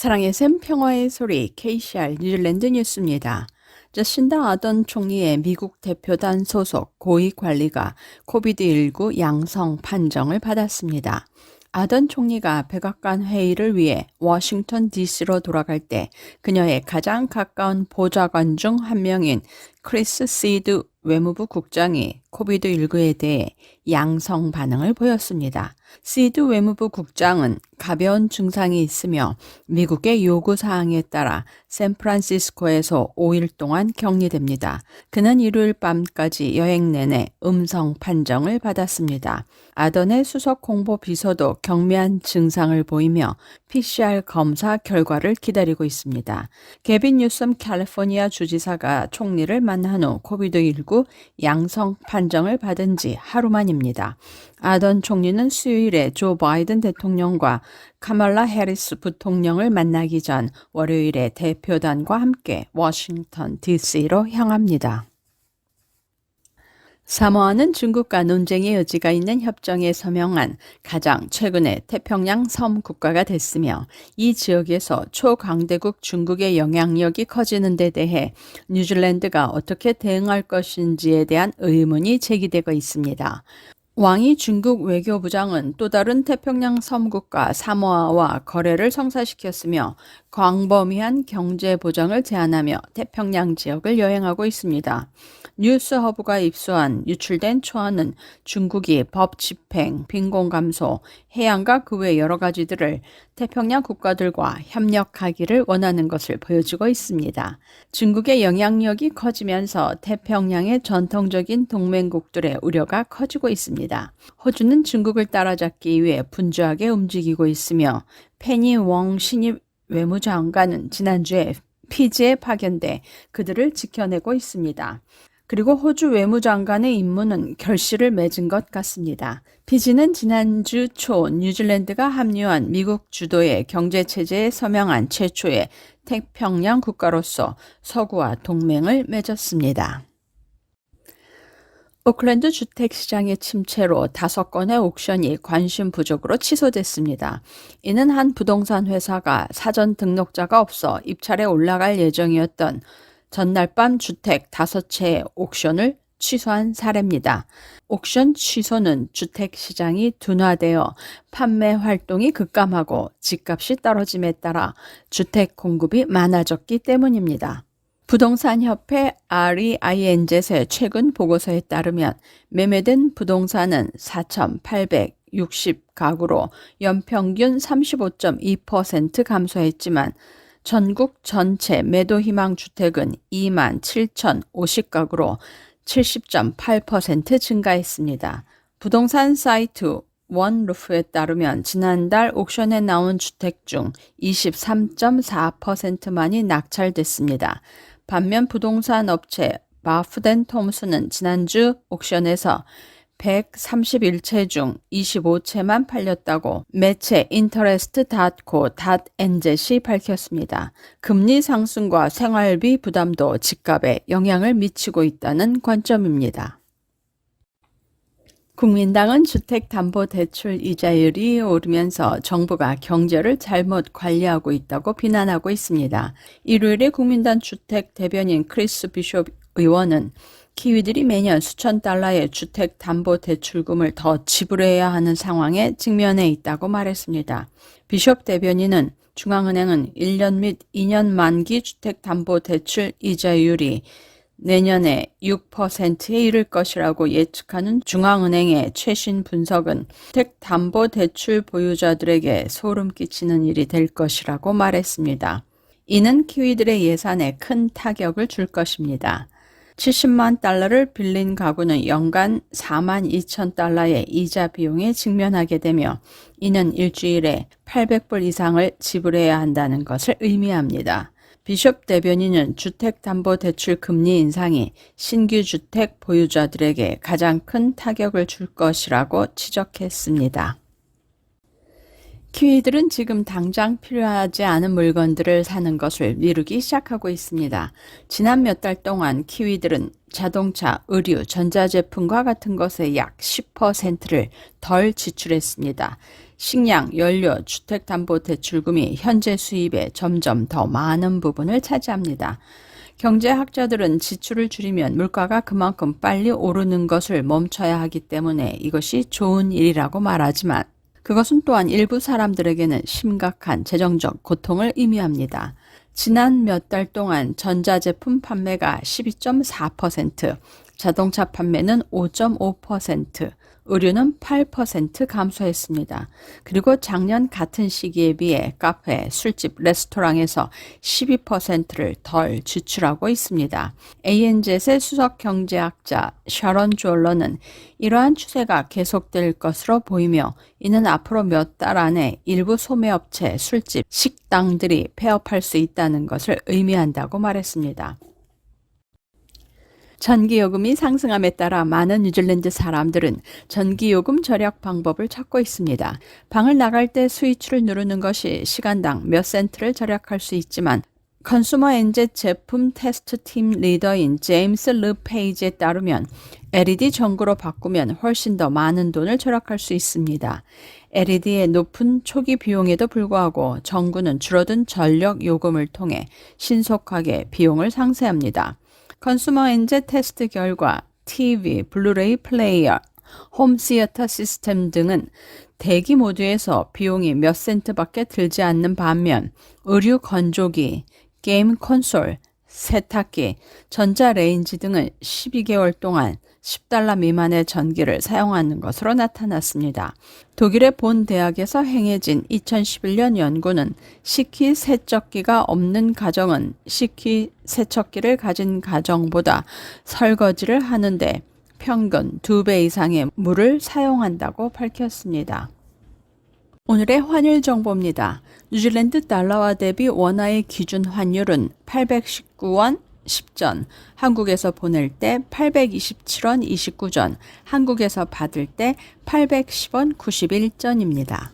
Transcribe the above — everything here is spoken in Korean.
사랑의 샘 평화의 소리 KCR 뉴질랜드 뉴스입니다. 저신다 아던 총리의 미국 대표단 소속 고위 관리가 코비드19 양성 판정을 받았습니다. 아던 총리가 백악관 회의를 위해 워싱턴 DC로 돌아갈 때 그녀의 가장 가까운 보좌관 중 한 명인 크리스 시드 외무부 국장이 코비드19에 대해 양성 반응을 보였습니다. 시드 외무부 국장은 가벼운 증상이 있으며 미국의 요구 사항에 따라 샌프란시스코에서 5일 동안 격리됩니다. 그는 일요일 밤까지 여행 내내 음성 판정을 받았습니다. 아던의 수석 홍보 비서도 경미한 증상을 보이며 PCR 검사 결과를 기다리고 있습니다. 개빈 뉴섬 캘리포니아 주지사가 총리를 만난 후 코비드19 양성 판정을 받은 지 하루 만입니다. 아던 총리는 수요일에 조 바이든 대통령과 카말라 해리스 부통령을 만나기 전 월요일에 대표단과 함께 워싱턴 DC로 향합니다. 사모아는 중국과 논쟁의 여지가 있는 협정에 서명한 가장 최근의 태평양 섬 국가가 됐으며 이 지역에서 초강대국 중국의 영향력이 커지는 데 대해 뉴질랜드가 어떻게 대응할 것인지에 대한 의문이 제기되고 있습니다. 왕이 중국 외교부장은 또 다른 태평양 섬국가 사모아와 거래를 성사시켰으며 광범위한 경제 보장을 제안하며 태평양 지역을 여행하고 있습니다. 뉴스허브가 입수한 유출된 초안은 중국이 법 집행, 빈곤 감소, 해양과 그 외 여러 가지들을 태평양 국가들과 협력하기를 원하는 것을 보여주고 있습니다. 중국의 영향력이 커지면서 태평양의 전통적인 동맹국들의 우려가 커지고 있습니다. 호주는 중국을 따라잡기 위해 분주하게 움직이고 있으며 페니 웡 신입 외무장관은 지난주에 피지에 파견돼 그들을 지켜내고 있습니다. 그리고 호주 외무장관의 임무는 결실을 맺은 것 같습니다. 피지는 지난주 초 뉴질랜드가 합류한 미국 주도의 경제체제에 서명한 최초의 태평양 국가로서 서구와 동맹을 맺었습니다. 오클랜드 주택시장의 침체로 다섯 건의 옥션이 관심 부족으로 취소됐습니다. 이는 한 부동산 회사가 사전 등록자가 없어 입찰에 올라갈 예정이었던 전날 밤 주택 다섯 채의 옥션을 취소한 사례입니다. 옥션 취소는 주택 시장이 둔화되어 판매 활동이 급감하고 집값이 떨어짐에 따라 주택 공급이 많아졌기 때문입니다. 부동산협회 REINZ의 최근 보고서에 따르면 매매된 부동산은 4,860 가구로 연평균 35.2% 감소했지만 전국 전체 매도 희망 주택은 2만 7,050가구로 70.8% 증가했습니다. 부동산 사이트 원루프에 따르면 지난달 옥션에 나온 주택 중 23.4%만이 낙찰됐습니다. 반면 부동산 업체 바프덴 톰스는 지난주 옥션에서 131채 중 25채만 팔렸다고 매체 닷엔젯이 밝혔습니다. 금리 상승과 생활비 부담도 집값에 영향을 미치고 있다는 관점입니다. 국민당은 주택담보대출 이자율이 오르면서 정부가 경제를 잘못 관리하고 있다고 비난하고 있습니다. 일요일에 국민당 주택 대변인 크리스 비숍 의원은 키위들이 매년 수천 달러의 주택 담보 대출금을 더 지불해야 하는 상황에 직면해 있다고 말했습니다. 비숍 대변인은 중앙은행은 1년 및 2년 만기 주택 담보 대출 이자율이 내년에 6%에 이를 것이라고 예측하는 중앙은행의 최신 분석은 주택 담보 대출 보유자들에게 소름 끼치는 일이 될 것이라고 말했습니다. 이는 키위들의 예산에 큰 타격을 줄 것입니다. 70만 달러를 빌린 가구는 연간 4만 2천 달러의 이자 비용에 직면하게 되며 이는 일주일에 800불 이상을 지불해야 한다는 것을 의미합니다. 비숍 대변인은 주택담보대출 금리 인상이 신규 주택 보유자들에게 가장 큰 타격을 줄 것이라고 지적했습니다. 키위들은 지금 당장 필요하지 않은 물건들을 사는 것을 미루기 시작하고 있습니다. 지난 몇 달 동안 키위들은 자동차, 의류, 전자제품과 같은 것에 약 10%를 덜 지출했습니다. 식량, 연료, 주택담보대출금이 현재 수입의 점점 더 많은 부분을 차지합니다. 경제학자들은 지출을 줄이면 물가가 그만큼 빨리 오르는 것을 멈춰야 하기 때문에 이것이 좋은 일이라고 말하지만 그것은 또한 일부 사람들에게는 심각한 재정적 고통을 의미합니다. 지난 몇 달 동안 전자제품 판매가 12.4%, 자동차 판매는 5.5%, 의류는 8% 감소했습니다. 그리고 작년 같은 시기에 비해 카페, 술집, 레스토랑에서 12%를 덜 지출하고 있습니다. ANZ의 수석 경제학자 샤론 졸러는 이러한 추세가 계속될 것으로 보이며 이는 앞으로 몇 달 안에 일부 소매업체, 술집, 식당들이 폐업할 수 있다는 것을 의미한다고 말했습니다. 전기요금이 상승함에 따라 많은 뉴질랜드 사람들은 전기요금 절약 방법을 찾고 있습니다. 방을 나갈 때 스위치를 누르는 것이 시간당 몇 센트를 절약할 수 있지만 컨슈머 엔제 제품 테스트 팀 리더인 제임스 르 페이지에 따르면 LED 전구로 바꾸면 훨씬 더 많은 돈을 절약할 수 있습니다. LED의 높은 초기 비용에도 불구하고 전구는 줄어든 전력 요금을 통해 신속하게 비용을 상쇄합니다. 컨슈머 엔제 테스트 결과 TV, 블루레이 플레이어, 홈 시어터 시스템 등은 대기 모드에서 비용이 몇 센트밖에 들지 않는 반면 의류 건조기, 게임 콘솔, 세탁기, 전자레인지 등은 12개월 동안 10달러 미만의 전기를 사용하는 것으로 나타났습니다. 독일의 본 대학에서 행해진 2011년 연구는 식기 세척기가 없는 가정은 식기 세척기를 가진 가정보다 설거지를 하는데 평균 2배 이상의 물을 사용한다고 밝혔습니다. 오늘의 환율 정보입니다. 뉴질랜드 달러와 대비 원화의 기준 환율은 819원 10전, 한국에서 보낼 때 827원 29전, 한국에서 받을 때 810원 91전입니다.